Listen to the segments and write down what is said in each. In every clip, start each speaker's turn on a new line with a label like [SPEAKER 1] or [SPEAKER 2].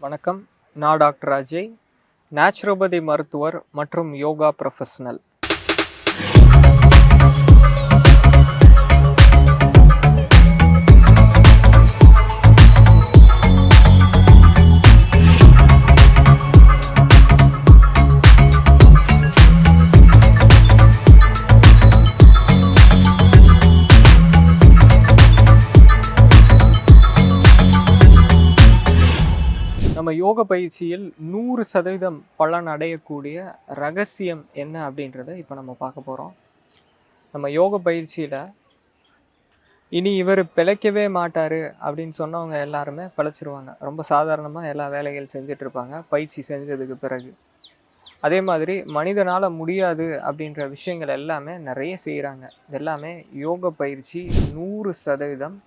[SPEAKER 1] வணக்கம். நான் doctor Ajay. Naturopathy மருத்துவர் மற்றும் யோகா ப்ரொஃபஷனல் நம்ம யோக பயிற்சியில் நூறு சதவீதம் பலன் அடையக்கூடிய ரகசியம் என்ன அப்படின்றத இப்போ நம்ம பார்க்க போகிறோம் நம்ம யோக பயிற்சியில் இனி இவர் பிழைக்கவே மாட்டார் அப்படின்னு சொன்னவங்க எல்லாருமே பிழைச்சிருவாங்க. ரொம்ப சாதாரணமாக எல்லா வேலைகள் செஞ்சுட்டு இருப்பாங்க பயிற்சி செஞ்சதுக்கு பிறகு. அதே மாதிரி மனிதனால் முடியாது அப்படின்ற விஷயங்கள் எல்லாமே நிறைய செய்கிறாங்க எல்லாமே யோக பயிற்சி நூறு சதவீதம்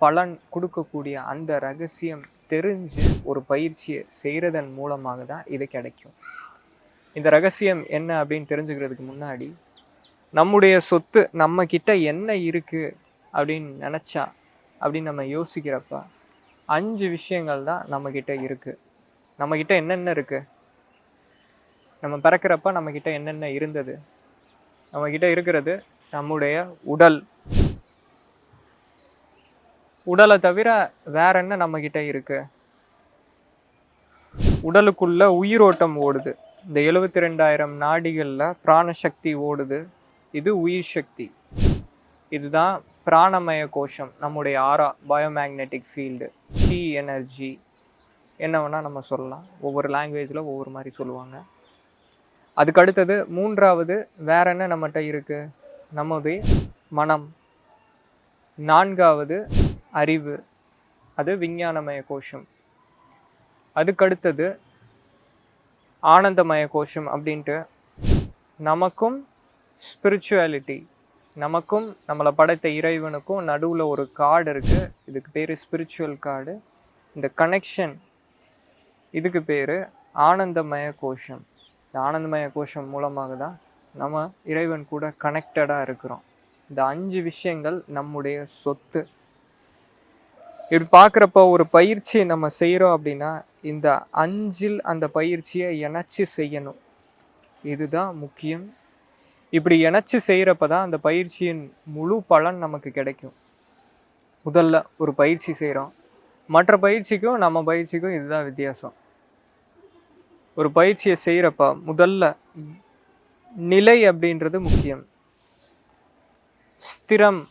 [SPEAKER 1] பலன் கொடுக்கக்கூடிய அந்த ரகசியம் தெரிஞ்சு ஒரு பயிற்சியை செய்கிறதன் மூலமாக தான் இது கிடைக்கும். இந்த ரகசியம் என்ன அப்படின்னு தெரிஞ்சுக்கிறதுக்கு முன்னாடி நம்முடைய சொத்து நம்ம கிட்ட என்ன இருக்கு அப்படின்னு நினச்சா அப்படின்னு நம்ம யோசிக்கிறப்ப அஞ்சு விஷயங்கள் தான் நம்ம கிட்ட இருக்கு. நம்ம கிட்ட என்னென்ன இருக்கு? நம்ம பிறக்கிறப்ப நம்ம கிட்ட என்னென்ன இருந்தது? நம்ம கிட்ட இருக்கிறது நம்முடைய உடல் உடலை தவிர வேற என்ன நம்ம கிட்ட இருக்கு? உடலுக்குள்ள உயிரோட்டம் ஓடுது. இந்த எழுபத்தி ரெண்டாயிரம் நாடிகளில் பிராணசக்தி ஓடுது. இது உயிர் சக்தி. இதுதான் பிராணமய கோஷம் நம்முடைய aura biomagnetic field the energy என்ன வேணால் நம்ம சொல்லலாம். ஒவ்வொரு லாங்குவேஜில் ஒவ்வொரு மாதிரி சொல்லுவாங்க. அதுக்கு அடுத்தது மூன்றாவது வேற என்ன நம்மகிட்ட இருக்குது நமது மனம். நான்காவது அறிவு அது விஞ்ஞானமய கோஷம். அதுக்கடுத்தது ஆனந்தமய கோஷம் அப்படின்ட்டு நமக்கும் ஸ்பிரிச்சுவாலிட்டி நமக்கும் நம்மளை படைத்த இறைவனுக்கும் நடுவில் ஒரு கார்டு இருக்குது இதுக்கு பேர் ஸ்பிரிச்சுவல் கார்டு இந்த கனெக்ஷன் இதுக்கு பேர் ஆனந்தமய கோஷம். இந்த ஆனந்தமய கோஷம் மூலமாக தான் நம்ம இறைவன் கூட கனெக்டடாக இருக்கிறோம். இந்த அஞ்சு விஷயங்கள் நம்முடைய சொத்து. இப்படி பார்க்குறப்ப ஒரு பயிற்சி நம்ம செய்கிறோம் அப்படின்னா இந்த அஞ்சில் அந்த பயிற்சியை இணைச்சி செய்யணும். இதுதான் முக்கியம். இப்படி இணைச்சி செய்கிறப்ப தான் அந்த பயிற்சியின் முழு பலன் நமக்கு கிடைக்கும். முதல்ல ஒரு பயிற்சி செய்கிறோம். மற்ற பயிற்சிக்கும் நம்ம பயிற்சிக்கும் இதுதான் வித்தியாசம். ஒரு பயிற்சியை செய்கிறப்ப முதல்ல நிலை அப்படின்றது முக்கியம். ஸ்திரம்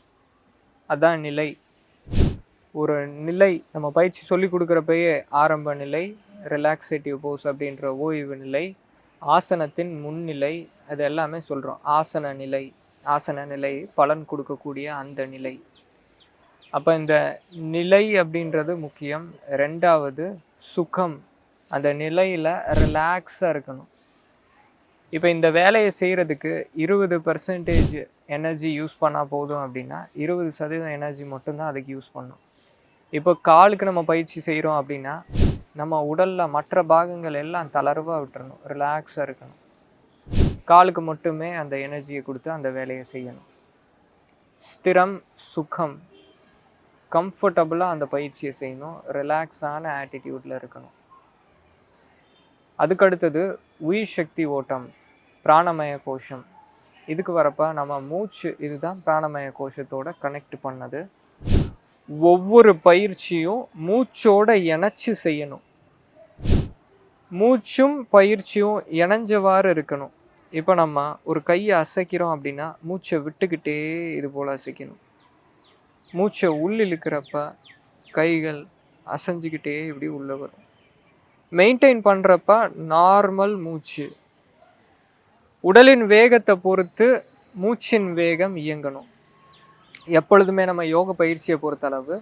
[SPEAKER 1] அதான் நிலை. ஒரு நிலை நம்ம பயிற்சி சொல்லி கொடுக்குறப்பயே ஆரம்ப நிலை ரிலாக்ஸேட்டிவ் போஸ் அப்படின்ற ஓய்வு நிலை ஆசனத்தின் முன்னிலை அது எல்லாமே சொல்கிறோம் ஆசன நிலை ஆசன நிலை பலன் கொடுக்கக்கூடிய அந்த நிலை. அப்போ இந்த நிலை அப்படின்றது முக்கியம். ரெண்டாவது சுகம். அந்த நிலையில் ரிலாக்ஸாக இருக்கணும். இப்போ இந்த வேலையை செய்கிறதுக்கு இருபது பர்சன்டேஜ் எனர்ஜி யூஸ் பண்ணால் போதும் அப்படின்னா இருபது சதவீதம் எனர்ஜி மட்டும்தான் அதுக்கு யூஸ் பண்ணும். இப்போ காலுக்கு நம்ம பயிற்சி செய்கிறோம் அப்படின்னா நம்ம உடலில் மற்ற பாகங்கள் எல்லாம் தளர்வாக விட்டுறணும். ரிலாக்ஸாக இருக்கணும். காலுக்கு மட்டுமே அந்த எனர்ஜியை கொடுத்து அந்த வேலையை செய்யணும். ஸ்திரம் சுகம் கம்ஃபர்டபுளாக அந்த பயிற்சியை செய்யணும். ரிலாக்ஸான ஆட்டிடியூட்டில் இருக்கணும். அதுக்கடுத்தது உயிர் சக்தி ஓட்டம் பிராணமய கோஷம். இதுக்கு வரப்ப நம்ம மூச்சு இதுதான் பிராணமய கோஷத்தோட கனெக்ட் பண்ணது. ஒவ்வொரு பயிற்சியும் மூச்சோட இணைச்சு செய்யணும். மூச்சும் பயிற்சியும் இணைஞ்சவாறு இருக்கணும். இப்போ நம்ம ஒரு கையை அசைக்கிறோம் அப்படின்னா மூச்சை விட்டுக்கிட்டே இது போல் அசைக்கணும். மூச்சை உள்ளிழுக்கிறப்ப கைகள் அசைஞ்சுக்கிட்டே இப்படி உள்ளே வரும். மெயின்டைன் பண்ணுறப்ப நார்மல் மூச்சு. உடலின் வேகத்தை பொறுத்து மூச்சின் வேகம் இயங்கணும். எப்பொழுதுமே நம்ம யோக பயிற்சியை பொறுத்தளவு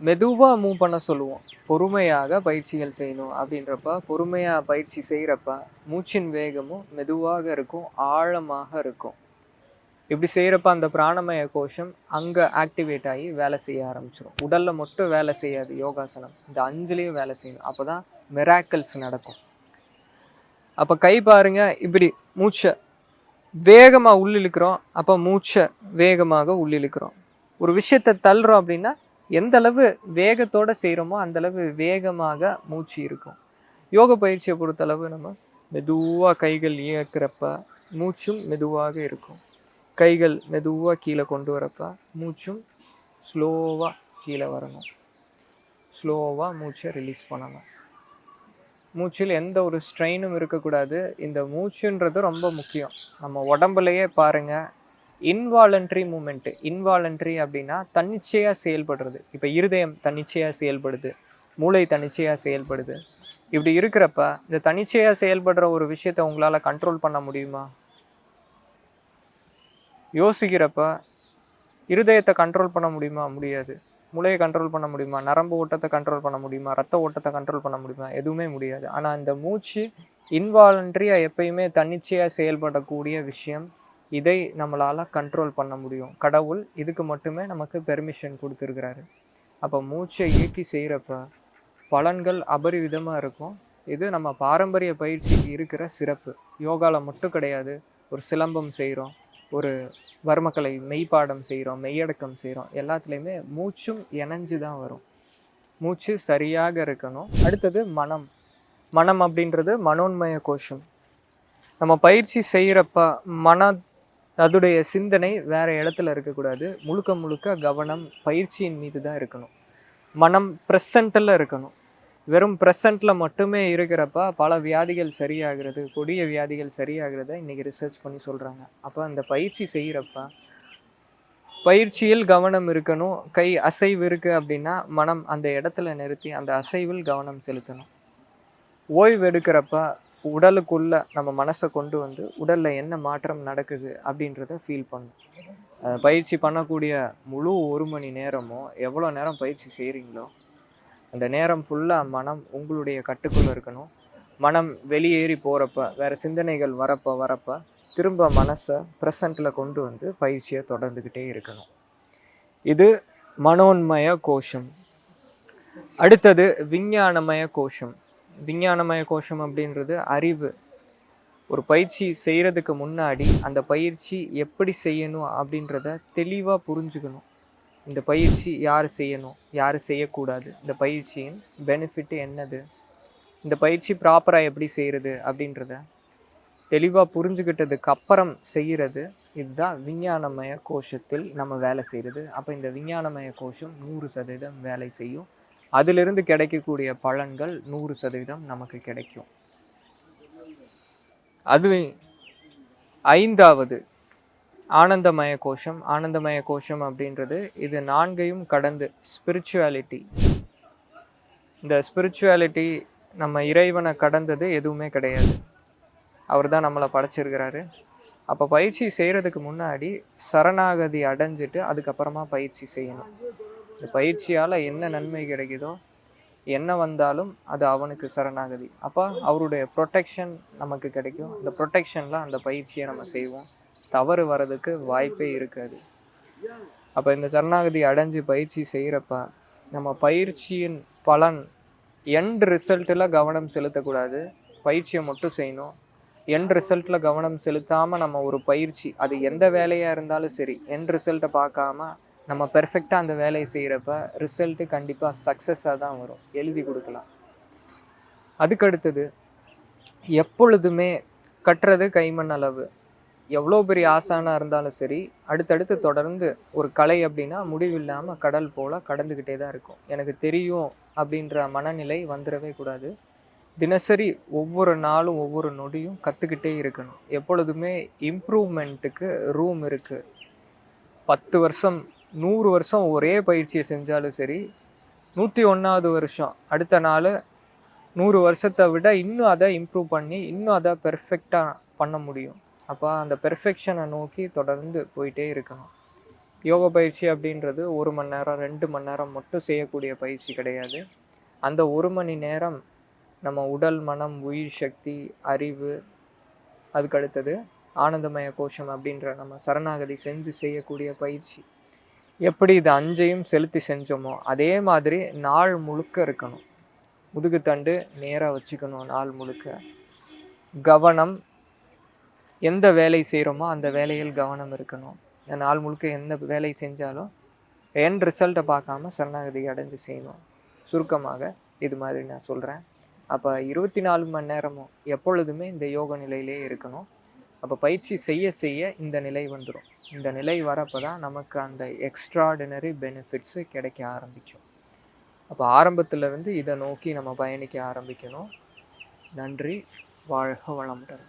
[SPEAKER 1] மெதுவாக மூவ் பண்ண சொல்லுவோம். பொறுமையாக பயிற்சிகள் செய்யணும் அப்படின்றப்ப பொறுமையாக பயிற்சி செய்கிறப்ப மூச்சின் வேகமும் மெதுவாக இருக்கும் ஆழமாக இருக்கும். இப்படி செய்கிறப்ப அந்த பிராணமய கோஷம் அங்கே ஆக்டிவேட் ஆகி வேலை செய்ய ஆரம்பிச்சிடும் உடலில் மட்டும் வேலை செய்யாது யோகாசனம். இந்த அஞ்சுலேயும் வேலை செய்யணும். அப்போ தான் மிராக்கிள்ஸ் நடக்கும். அப்போ கை பாருங்கள் இப்படி மூச்சை வேகமாக உள்ளிழுக்கிறோம். அப்போ மூச்சை வேகமாக உள்ளிழுக்கிறோம். ஒரு விஷயத்தை தள்ளுறோம் அப்படின்னா எந்த அளவு வேகத்தோடு செய்கிறோமோ அந்த அளவு வேகமாக மூச்சு இருக்கும். யோக பயிற்சியை பொறுத்தளவு நம்ம மெதுவாக கைகள் இயக்கிறப்ப மூச்சும் மெதுவாக இருக்கும். கைகள் மெதுவாக கீழே கொண்டு வரப்ப மூச்சும் ஸ்லோவாக கீழே வரணும். ஸ்லோவாக மூச்சை ரிலீஸ் பண்ணணும். மூச்சில் எந்த ஒரு ஸ்ட்ரெயினும் இருக்கக்கூடாது. இந்த மூச்சுன்றது ரொம்ப முக்கியம். நம்ம உடம்புலையே பாருங்க. இன்வாலண்ட்ரி மூமெண்ட்டு இன்வாலண்ட்ரி அப்படின்னா தன்னிச்சையாக செயல்படுறது. இப்போ இருதயம் தன்னிச்சையாக செயல்படுது. மூளை தன்னிச்சையாக செயல்படுது. இப்படி இருக்கிறப்ப இந்த தன்னிச்சையாக செயல்படுற ஒரு விஷயத்தை உங்களால் கண்ட்ரோல் பண்ண முடியுமா? யோசிக்கிறப்ப இருதயத்தை கண்ட்ரோல் பண்ண முடியுமா? முடியாது. மூளையை கண்ட்ரோல் பண்ண முடியுமா? நரம்பு ஓட்டத்தை கண்ட்ரோல் பண்ண முடியுமா? ரத்த ஓட்டத்தை கண்ட்ரோல் பண்ண முடியுமா? எதுவுமே முடியாது. ஆனால் இந்த மூச்சு இன்வாலண்ட்ரியாக எப்பயுமே தன்னிச்சையாக செயல்படக்கூடிய விஷயம். இதை நம்மளால் கண்ட்ரோல் பண்ண முடியும். கடவுள் இதுக்கு மட்டுமே நமக்கு பெர்மிஷன் கொடுத்துருக்கிறாரு. அப்போ மூச்சை இயக்கி செய்கிறப்ப பலன்கள் அபரிவிதமாக இருக்கும். இது நம்ம பாரம்பரிய பயிற்சிக்கு இருக்கிற சிறப்பு. யோகாவில் மட்டும் கிடையாது. ஒரு சிலம்பம் செய்கிறோம் ஒரு வர்மக்கலை மெய்ப்பாடம் செய்கிறோம் மெய்யடக்கம் செய்கிறோம் எல்லாத்துலேயுமே மூச்சும் இணைஞ்சு தான் வரும். மூச்சு சரியாக இருக்கணும். அடுத்தது மனம். மனம் அப்படின்றது மனோன்மய கோஷம். நம்ம பயிற்சி செய்கிறப்ப மன அதுடைய சிந்தனை வேறு இடத்துல இருக்கக்கூடாது. முழுக்க முழுக்க கவனம் பயிற்சியின் மீது தான் இருக்கணும். மனம் ப்ரெசண்ட்டில் இருக்கணும். வெறும் ப்ரெசண்ட்டில் மட்டுமே இருக்கிறப்ப பல வியாதிகள் சரியாகிறது கொடிய வியாதிகள் சரியாகிறத இன்றைக்கி ரிசர்ச் பண்ணி சொல்கிறாங்க அப்போ அந்த பயிற்சி செய்கிறப்ப பயிற்சியில் கவனம் இருக்கணும் கை அசைவு இருக்குது அப்படின்னா மனம் அந்த இடத்துல நிறுத்தி அந்த அசைவில் கவனம் செலுத்தணும். ஓய்வு எடுக்கிறப்ப உடலுக்குள்ள நம்ம மனசை கொண்டு வந்து உடலில் என்ன மாற்றம் நடக்குது அப்படின்றத ஃபீல் பண்ணும் பயிற்சி பண்ணக்கூடிய முழு ஒரு மணி நேரமோ எவ்வளோ நேரம் பயிற்சி செய்கிறீங்களோ அந்த நேரம் ஃபுல்லாக மனம் உங்களுடைய கட்டுக்குள்ளே இருக்கணும். மனம் வெளியேறி போகிறப்ப வேறு சிந்தனைகள் வரப்ப வரப்ப திரும்ப மனசை ப்ரெசண்ட்டில் கொண்டு வந்து பயிற்சியை தொடர்ந்துக்கிட்டே இருக்கணும். இது மனோன்மய கோஷம். அடுத்தது விஞ்ஞானமய கோஷம். விஞ்ஞானமய கோஷம் அப்படின்றது அறிவு. ஒரு பயிற்சி செய்கிறதுக்கு முன்னாடி அந்த பயிற்சி எப்படி செய்யணும் அப்படின்றத தெளிவாக புரிஞ்சுக்கணும். இந்த பயிற்சி யார் செய்யணும் யார் செய்யக்கூடாது இந்த பயிற்சியின் பெனிஃபிட் என்னது இந்த பயிற்சி ப்ராப்பராக எப்படி செய்கிறது அப்படின்றத தெளிவாக புரிஞ்சுக்கிட்டதுக்கு அப்புறம் செய்கிறது இதுதான் விஞ்ஞானமய கோஷத்தில் நம்ம வேலை செய்கிறது அப்போ இந்த விஞ்ஞானமய கோஷம் நூறு சதவீதம் வேலை செய்யும். அதிலிருந்து கிடைக்கக்கூடிய பலன்கள் நூறு சதவீதம் நமக்கு கிடைக்கும். அது ஐந்தாவது ஆனந்தமய கோஷம் ஆனந்தமய கோஷம் அப்படின்றது இது நான்கையும் கடந்து ஸ்பிரிச்சுவாலிட்டி இந்த ஸ்பிரிச்சுவாலிட்டி நம்ம இறைவனை கடந்தது எதுவுமே கிடையாது. அவர் தான் நம்மளை படைச்சிருக்கிறாரு. அப்போ பயிற்சி செய்கிறதுக்கு முன்னாடி சரணாகதி அடைஞ்சிட்டு அதுக்கப்புறமா பயிற்சி செய்யணும். இந்த பயிற்சியால் என்ன நன்மை கிடைக்குதோ என்ன வந்தாலும் அது அவனுக்கு சரணாகதி. அப்போ அவருடைய ப்ரொடெக்ஷன் நமக்கு கிடைக்கும். இந்த ப்ரொடெக்ஷனில் அந்த பயிற்சியை நம்ம செய்வோம். தவறு வர்றதுக்கு வாய்ப்பே இருக்காது. அப்போ இந்த சரணாகதி அடைஞ்சு பயிற்சி செய்கிறப்ப நம்ம பயிற்சியின் பலன் எண்ட் ரிசல்ட்டில் கவனம் செலுத்தக்கூடாது. பயிற்சியை மட்டும் செய்யணும். எண்ட் ரிசல்ட்டில் கவனம் செலுத்தாமல் நம்ம ஒரு பயிற்சி அது எந்த வேலையாக இருந்தாலும் சரி எண்ட் ரிசல்ட்டை பார்க்காம நம்ம பெர்ஃபெக்டாக அந்த வேலையை செய்கிறப்ப ரிசல்ட்டு கண்டிப்பாக சக்ஸஸாக தான் வரும். எழுதி கொடுக்கலாம். அதுக்கடுத்தது எப்பொழுதுமே கட்டுறது கைமண் அளவு. எவ்வளோ பெரிய ஆசானாக இருந்தாலும் சரி அடுத்தடுத்து தொடர்ந்து ஒரு கலை அப்படின்னா முடிவில்லாமல் கடல் போல் கடந்துக்கிட்டே தான் இருக்கும். எனக்கு தெரியும் அப்படின்ற மனநிலை வந்துடவே கூடாது. தினசரி ஒவ்வொரு நாளும் ஒவ்வொரு நொடியும் கற்றுக்கிட்டே இருக்கணும். எப்பொழுதுமே இம்ப்ரூவ்மெண்ட்டுக்கு ரூம் இருக்குது பத்து வருஷம் நூறு வருஷம் ஒரே பயிற்சியை செஞ்சாலும் சரி நூற்றி ஒன்றாவது வருஷம் அடுத்த நாள் நூறு வருஷத்தை விட இன்னும் அதை இம்ப்ரூவ் பண்ணி இன்னும் அதை பெர்ஃபெக்டாக பண்ண முடியும். அப்போ அந்த பெர்ஃபெக்ஷனை நோக்கி தொடர்ந்து போயிட்டே இருக்கணும். யோக பயிற்சி அப்படின்றது ஒரு மணி நேரம் ரெண்டு மணி நேரம் மட்டும் செய்யக்கூடிய பயிற்சி கிடையாது. அந்த ஒரு மணி நேரம் நம்ம உடல் மனம் உயிர் சக்தி அறிவு அதுக்கடுத்தது ஆனந்தமய கோஷம் அப்படின்ற நம்ம சரணாகதி செஞ்சு செய்யக்கூடிய பயிற்சி. எப்படி இது அஞ்சையும் செலுத்தி செஞ்சோமோ அதே மாதிரி நாள் முழுக்க இருக்கணும். முதுகுத்தண்டு நேராக வச்சுக்கணும் நாள் முழுக்க. கவனம் எந்த வேலை செய்கிறோமோ அந்த வேலையில் கவனம் இருக்கணும். நாள் முழுக்க எந்த வேலை செஞ்சாலும் என் ரிசல்ட்டை பார்க்காம சரணாகதி அடைஞ்சு செய்யணும். சுருக்கமாக இது மாதிரி நான் சொல்கிறேன் அப்போ இருபத்தி நாலு மணி நேரமும் எப்பொழுதுமே இந்த யோக நிலையிலே இருக்கணும். அப்போ பயிற்சி செய்ய செய்ய இந்த நிலை வந்துடும் இந்த நிலை வரப்போ தான் நமக்கு அந்த எக்ஸ்ட்ராடினரி பெனிஃபிட்ஸு கிடைக்க ஆரம்பிக்கும். அப்போ ஆரம்பத்துலேருந்து இதை நோக்கி நம்ம பயணிக்க ஆரம்பிக்கணும். நன்றி. வாழ்க வளமுடன்.